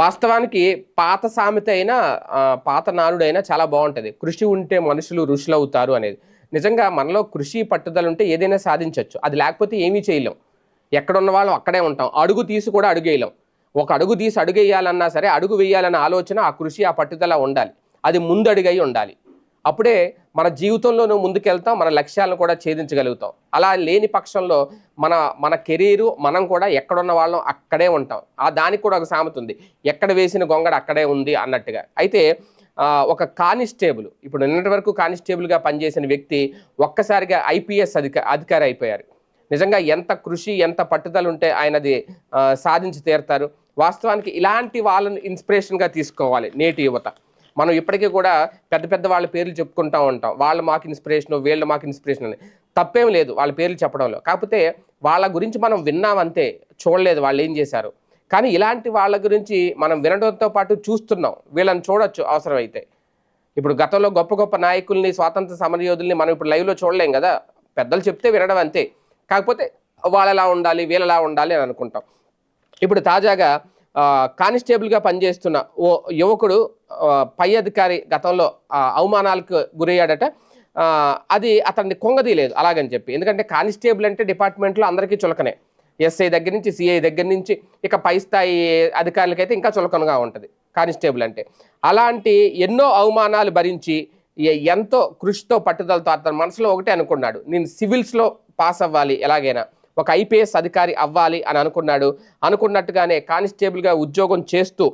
వాస్తవానికి పాత సామెత అయినా పాత నానుడైనా చాలా బాగుంటుంది. కృషి ఉంటే మనుషులు ఋషులు అవుతారు అనేది. నిజంగా మనలో కృషి పట్టుదల ఉంటే ఏదైనా సాధించవచ్చు అది లేకపోతే ఏమీ చేయలేం. ఎక్కడ ఉన్న వాళ్ళం అక్కడే ఉంటాం. అడుగు తీసి కూడా అడుగేయలేం. ఒక అడుగు తీసి అడుగేయాలన్నా సరే అడుగు వేయాలన్న ఆలోచన ఆ కృషి ఆ పట్టుదల ఉండాలి. అది ముందడుగై ఉండాలి. అప్పుడే మన జీవితంలోనూ ముందుకెళ్తాం మన లక్ష్యాలను కూడా ఛేదించగలుగుతాం. అలా లేని పక్షంలో మన మన కెరీరు మనం కూడా ఎక్కడున్న వాళ్ళం అక్కడే ఉంటాం. ఆ దానికి కూడా ఒక సామెత ఉంది. ఎక్కడ వేసిన గొంగడ అక్కడే ఉంది అన్నట్టుగా. అయితే ఒక కానిస్టేబుల్ ఇప్పుడు నిన్నటి వరకు కానిస్టేబుల్గా పనిచేసిన వ్యక్తి ఒక్కసారిగా ఐపీఎస్ అధిక అధికారి అయిపోయారు. నిజంగా ఎంత కృషి ఎంత పట్టుదల ఉంటే ఆయనది సాధించి తీరుతారు. వాస్తవానికి ఇలాంటి వాళ్ళని ఇన్స్పిరేషన్గా తీసుకోవాలి నేటి యువత. మనం ఇప్పటికీ కూడా పెద్ద పెద్ద వాళ్ళ పేర్లు చెప్పుకుంటూ ఉంటాం. వాళ్ళు మాకు ఇన్స్పిరేషన్ వీళ్ళు మాకు ఇన్స్పిరేషన్ అని. తప్పేం లేదు వాళ్ళ పేర్లు చెప్పడంలో. కాకపోతే వాళ్ళ గురించి మనం విన్నామంతే చూడలేదు వాళ్ళు ఏం చేశారు. కానీ ఇలాంటి వాళ్ళ గురించి మనం వినడంతో పాటు చూస్తున్నాం. వీళ్ళని చూడొచ్చు అవసరమైతే. ఇప్పుడు గతంలో గొప్ప గొప్ప నాయకుల్ని స్వాతంత్ర సమరయోధుల్ని మనం ఇప్పుడు లైవ్లో చూడలేం కదా. పెద్దలు చెప్తే వినడం అంతే. కాకపోతే వాళ్ళలా ఉండాలి వీళ్ళలా ఉండాలి అని అనుకుంటాం. ఇప్పుడు తాజాగా కానిస్టేబుల్గా పనిచేస్తున్న ఓ యువకుడు పై అధికారి గతంలో అవమానాలకు గురయ్యాడట. అది అతన్ని కొంగదీయలేదు అలాగని చెప్పి. ఎందుకంటే కానిస్టేబుల్ అంటే డిపార్ట్మెంట్లో అందరికీ చులకనే. ఎస్ఐ దగ్గర నుంచి సిఐ దగ్గర నుంచి ఇక పై స్థాయి అధికారులకైతే ఇంకా చులకనగా ఉంటుంది కానిస్టేబుల్ అంటే. అలాంటి ఎన్నో అవమానాలు భరించి ఎంతో కృషితో పట్టుదలతో అతని మనసులో ఒకటే అనుకున్నాడు. నేను సివిల్స్లో పాస్ అవ్వాలి ఎలాగైనా. ఒక ఐపీఎస్ అధికారి అవ్వాలి అని అనుకున్నాడు. అనుకున్నట్టుగానే కానిస్టేబుల్గా ఉద్యోగం చేస్తూ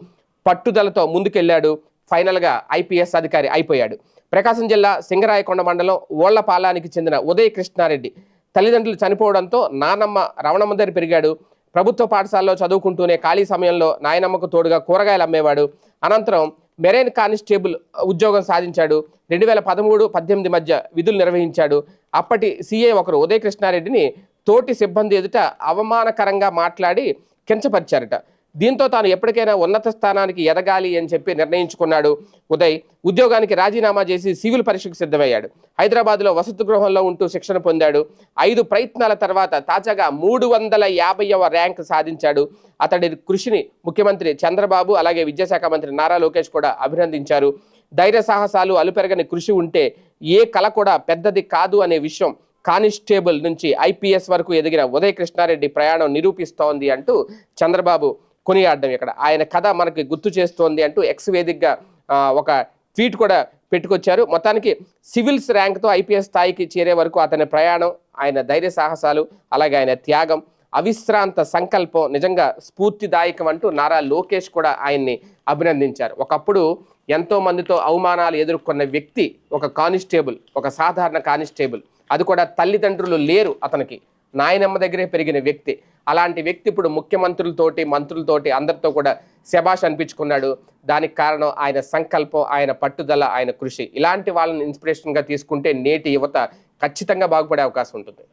పట్టుదలతో ముందుకెళ్ళాడు. ఫైనల్గా ఐపీఎస్ అధికారి అయిపోయాడు. ప్రకాశం జిల్లా సింగరాయకొండ మండలం ఓళ్ళపాలానికి చెందిన ఉదయ కృష్ణారెడ్డి తల్లిదండ్రులు చనిపోవడంతో నానమ్మ రవణమ్మ దగ్గర పెరిగాడు. ప్రభుత్వ పాఠశాలలో చదువుకుంటూనే ఖాళీ సమయంలో నాయనమ్మకు తోడుగా కూరగాయలు అమ్మేవాడు. అనంతరం మెరైన్ కానిస్టేబుల్ ఉద్యోగం సాధించాడు. రెండు వేల పదమూడు పద్దెనిమిది మధ్య విధులు నిర్వహించాడు. అప్పటి సీఏ ఒకరు ఉదయ కృష్ణారెడ్డిని తోటి సిబ్బంది ఎదుట అవమానకరంగా మాట్లాడి కించపరిచారట. దీంతో తాను ఎప్పటికైనా ఉన్నత స్థానానికి ఎదగాలి అని చెప్పి నిర్ణయించుకున్నాడు ఉదయ్. ఉద్యోగానికి రాజీనామా చేసి సివిల్ పరీక్షకు సిద్ధమయ్యాడు. హైదరాబాద్లో వసతి గృహంలో ఉంటూ శిక్షణ పొందాడు. ఐదు ప్రయత్నాల తర్వాత తాజాగా మూడు వందల యాభైవ ర్యాంక్ సాధించాడు. అతడి కృషిని ముఖ్యమంత్రి చంద్రబాబు అలాగే విద్యాశాఖ మంత్రి నారా లోకేష్ కూడా అభినందించారు. ధైర్య సాహసాలు అలుపెరగని కృషి ఉంటే ఏ కళ కూడా పెద్దది కాదు అనే విషయం కానిస్టేబుల్ నుంచి ఐపీఎస్ వరకు ఎదిగిన ఉదయ కృష్ణారెడ్డి ప్రయాణం నిరూపిస్తోంది అంటూ చంద్రబాబు కొనియాడడం ఇక్కడ. ఆయన కథ మనకి గుర్తు చేస్తోంది అంటూ ఎక్స్ వేదికగా ఒక ట్వీట్ కూడా పెట్టుకొచ్చారు. మొత్తానికి సివిల్స్ ర్యాంక్తో ఐపీఎస్ స్థాయికి చేరే వరకు అతని ప్రయాణం ఆయన ధైర్య సాహసాలు అలాగే ఆయన త్యాగం అవిశ్రాంత సంకల్పం నిజంగా స్ఫూర్తిదాయకం అంటూ నారా లోకేష్ కూడా ఆయన్ని అభినందించారు. ఒకప్పుడు ఎంతో మందితో అవమానాలు ఎదుర్కొన్న వ్యక్తి ఒక కానిస్టేబుల్ ఒక సాధారణ కానిస్టేబుల్. అది కూడా తల్లిదండ్రులు లేరు అతనికి. నాయనమ్మ దగ్గరే పెరిగిన వ్యక్తి. అలాంటి వ్యక్తి ఇప్పుడు ముఖ్యమంత్రులతోటి మంత్రులతోటి అందరితో కూడా శభాష్ అనిపించుకున్నాడు. దానికి కారణం ఆయన సంకల్పం ఆయన పట్టుదల ఆయన కృషి. ఇలాంటి వాళ్ళని ఇన్స్పిరేషన్గా తీసుకుంటే నేటి యువత ఖచ్చితంగా బాగుపడే అవకాశం ఉంటుంది.